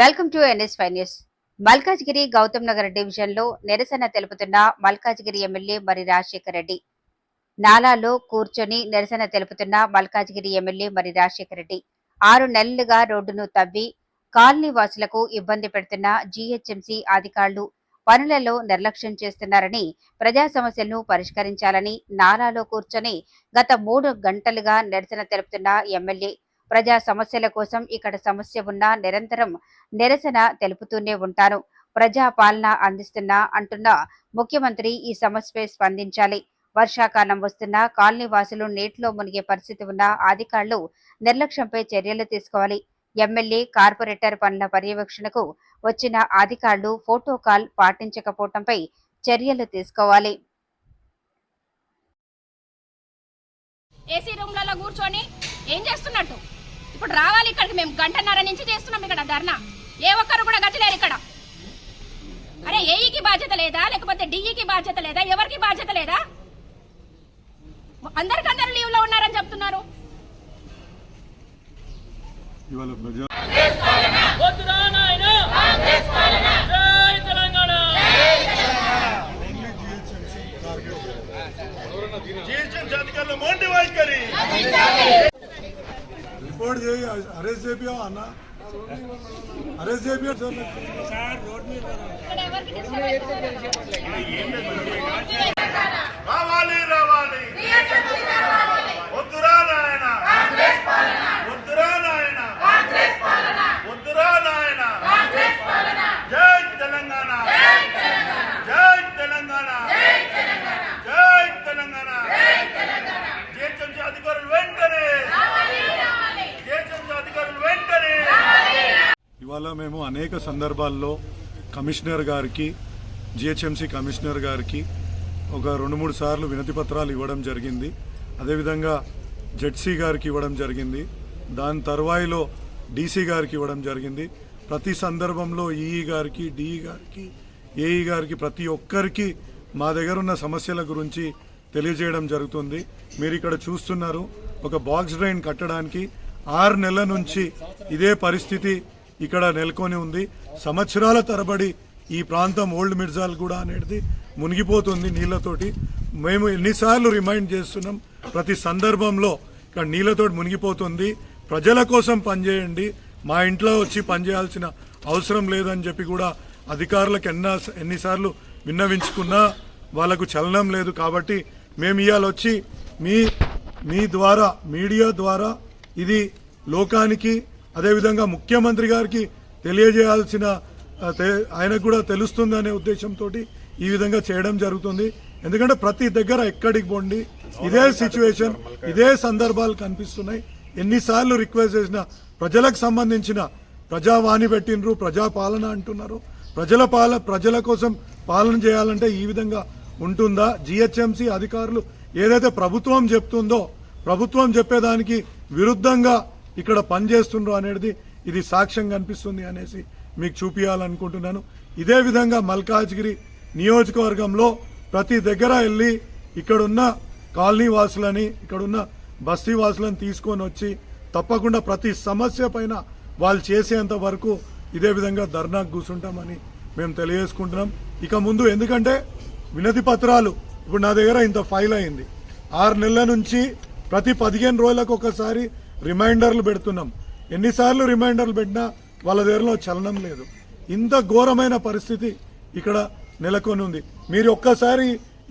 Welcome to NS five news. Malkajgiri Gautam Nagar డివిజన్లో నిరసన తెలుపుతున్న Malkajgiri MLA మరి రాజశేఖర్ రెడ్డి. నాలాలో కూర్చొని నిరసన తెలుపుతున్న మల్కాజ్గిరి ఎమ్మెల్యే మరి రాజశేఖర్ రెడ్డి. ఆరు నెలలుగా రోడ్డును తవ్వి కాలనీ వాసులకు ఇబ్బంది పెడుతున్న జీహెచ్ఎంసీ అధికారులు పనులలో నిర్లక్ష్యం చేస్తున్నారని ప్రజా సమస్యలను పరిష్కరించాలని నాలాలో కూర్చొని గత మూడు గంటలుగా నిరసన తెలుపుతున్న ఎమ్మెల్యే ప్రజా సమస్యల కోసం ఇక్కడ సమస్య ఉన్నా నిరంతరం నిరసన తెలుపుతూనే ఉంటాను ప్రజా పాలన అందిస్తున్నా అంటున్న ముఖ్యమంత్రి ఈ సమస్యపై స్పందించాలి. వర్షాకాలం వస్తున్న కాలనీ వాసులు నీటిలో మునిగే పరిస్థితి ఉన్న అధికారులు నిర్లక్ష్యంపై చర్యలు తీసుకోవాలి. ఎమ్మెల్యే కార్పొరేటర్ పనుల పర్యవేక్షణకు వచ్చిన అధికారులు ఫోటో కాల్ పాటించకపోవడంపై చర్యలు తీసుకోవాలి. ఏసీ రూమ్లలో కూర్చొని ఏం చేస్తున్నట్టు? ఇప్పుడు రావాలి ఇక్కడికి మేము గంటన్నర నుంచి చేస్తున్నాం ఇక్కడ ధర్నా. ఏ ఒక్కరు కూడా గతిలేరు ఇక్కడ. అరే ఏఈకి బాధ్యత లేదా? లేకపోతే డిఈకి బాధ్యత లేదా? ఎవరికి బాధ్యత లేదా? అందరికందరూ లీవ్లో ఉన్నారని చెప్తున్నారు. అధికారుల మొండి రిపోర్ట్ చేయి అరెస్ట్ చేపియా అన్న? అరెస్ట్ చేపియా ఇవాళ మేము అనేక సందర్భాల్లో కమిషనర్ గారికి జిహెచ్ఎంసీ కమిషనర్ గారికి ఒక రెండు మూడు సార్లు వినతి పత్రాలు ఇవ్వడం జరిగింది. అదేవిధంగా జెడ్సీ గారికి ఇవ్వడం జరిగింది. దాని తర్వాయిలో డీసీ గారికి ఇవ్వడం జరిగింది. ప్రతి సందర్భంలో ఈఈ గారికి డిఈ గారికి ఏఈ గారికి ప్రతి ఒక్కరికి మా దగ్గర ఉన్న సమస్యల గురించి తెలియజేయడం జరుగుతుంది. మీరు ఇక్కడ చూస్తున్నారు ఒక బాక్స్ డ్రైన్ కట్టడానికి ఆరు నెలల నుంచి ఇదే పరిస్థితి ఇక్కడ నెలకొని ఉంది. సంవత్సరాల తరబడి ఈ ప్రాంతం ఓల్డ్ మిర్జాల్ కూడా అనేది మునిగిపోతుంది నీళ్ళతోటి. మేము ఎన్నిసార్లు రిమైండ్ చేస్తున్నాం. ప్రతి సందర్భంలో ఇక్కడ నీళ్ళతోటి మునిగిపోతుంది. ప్రజల కోసం పనిచేయండి. మా ఇంట్లో వచ్చి పనిచేయాల్సిన అవసరం లేదని చెప్పి కూడా అధికారులకు ఎన్న ఎన్నిసార్లు విన్నవించుకున్నా వాళ్ళకు చలనం లేదు కాబట్టి మేము ఇవాళ వచ్చి మీ మీ ద్వారా మీడియా ద్వారా ఇది లోకానికి అదేవిధంగా ముఖ్యమంత్రి గారికి తెలియజేయాల్సిన ఆయనకు కూడా తెలుస్తుందనే ఉద్దేశంతో ఈ విధంగా చేయడం జరుగుతుంది. ఎందుకంటే ప్రతి దగ్గర ఎక్కడికి పోండి ఇదే సిచ్యువేషన్ ఇదే సందర్భాలు కనిపిస్తున్నాయి. ఎన్నిసార్లు రిక్వెస్ట్ చేసినా ప్రజలకు సంబంధించిన ప్రజావాణి పెట్టినరు ప్రజా పాలన అంటున్నారు. ప్రజల పాల ప్రజల కోసం పాలన చేయాలంటే ఈ విధంగా ఉంటుందా? జిహెచ్ఎంసీ అధికారులు ఏదైతే ప్రభుత్వం చెప్తుందో ప్రభుత్వం చెప్పేదానికి విరుద్ధంగా ఇక్కడ పనిచేస్తుండ్రు అనేది ఇది సాక్ష్యం కనిపిస్తుంది అనేసి మీకు చూపించాలనుకుంటున్నాను ఇదే విధంగా మల్కాజ్గిరి నియోజకవర్గంలో ప్రతి దగ్గర వెళ్ళి ఇక్కడున్న కాలనీ వాసులని ఇక్కడున్న బస్తీ వాసులను తీసుకొని వచ్చి తప్పకుండా ప్రతి సమస్య పైన వాళ్ళు చేసేంత వరకు ఇదే విధంగా ధర్నాకు కూర్చుంటామని మేము తెలియజేసుకుంటున్నాం. ఇక ముందు ఎందుకంటే వినతి పత్రాలు ఇప్పుడు నా దగ్గర ఇంత ఫైల్ అయింది. ఆరు నెలల నుంచి ప్రతి పదిహేను రోజులకు ఒకసారి రిమైండర్లు పెడుతున్నాం. ఎన్నిసార్లు రిమైండర్లు పెట్టినా వాళ్ళ దగ్గరలో చలనం లేదు. ఇంత ఘోరమైన పరిస్థితి ఇక్కడ నెలకొని ఉంది. మీరు ఒక్కసారి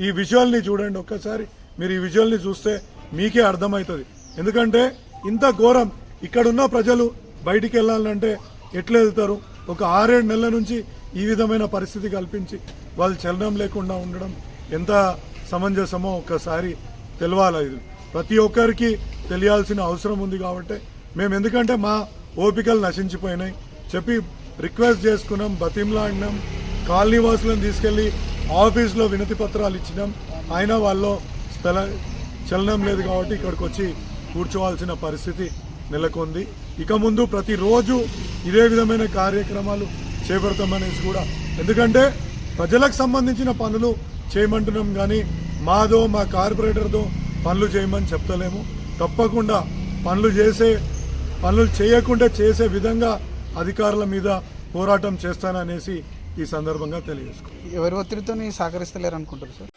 ఈ విజువల్ని చూడండి ఒక్కసారి మీరు ఈ విజువల్ని చూస్తే మీకే అర్థమవుతుంది. ఎందుకంటే ఇంత ఘోరం ఇక్కడున్న ప్రజలు బయటికి వెళ్ళాలంటే ఎట్లా వెళ్తారు? ఒక ఆరేడు నెలల నుంచి ఈ విధమైన పరిస్థితి కల్పించి వాళ్ళు చలనం లేకుండా ఉండడం ఎంత సమంజసమో ఒక్కసారి తెలవాలి. ఇది ప్రతి ఒక్కరికి తెలియాల్సిన అవసరం ఉంది కాబట్టి మేము ఎందుకంటే మా ఓపికలు నశించిపోయినాయి. చెప్పి రిక్వెస్ట్ చేసుకున్నాం బతిమ్లాడినాం కాలనీ కాలనీవాసులను తీసుకెళ్ళి ఆఫీస్లో వినతి పత్రాలు ఇచ్చినాం. అయినా వాళ్ళు స్థల చలనం లేదు కాబట్టి ఇక్కడికి వచ్చి కూర్చోవాల్సిన పరిస్థితి నెలకొంది. ఇక ముందు ప్రతిరోజు ఇదే విధమైన కార్యక్రమాలు చేపడతామనేసి కూడా. ఎందుకంటే ప్రజలకు సంబంధించిన పనులు చేయమంటున్నాం కానీ మాదో మా కార్పొరేటర్తో పనులు చేయమని చెప్తలేము. తప్పకుండా పనులు చేసే పనులు చేయకుండా చేసే విధంగా అధికారుల మీద పోరాటం చేస్తాననేసి ఈ సందర్భంగా తెలియజేసుకో ఎవరి ఒత్తిడితో సహకరిస్తలేరు అనుకుంటారు సార్?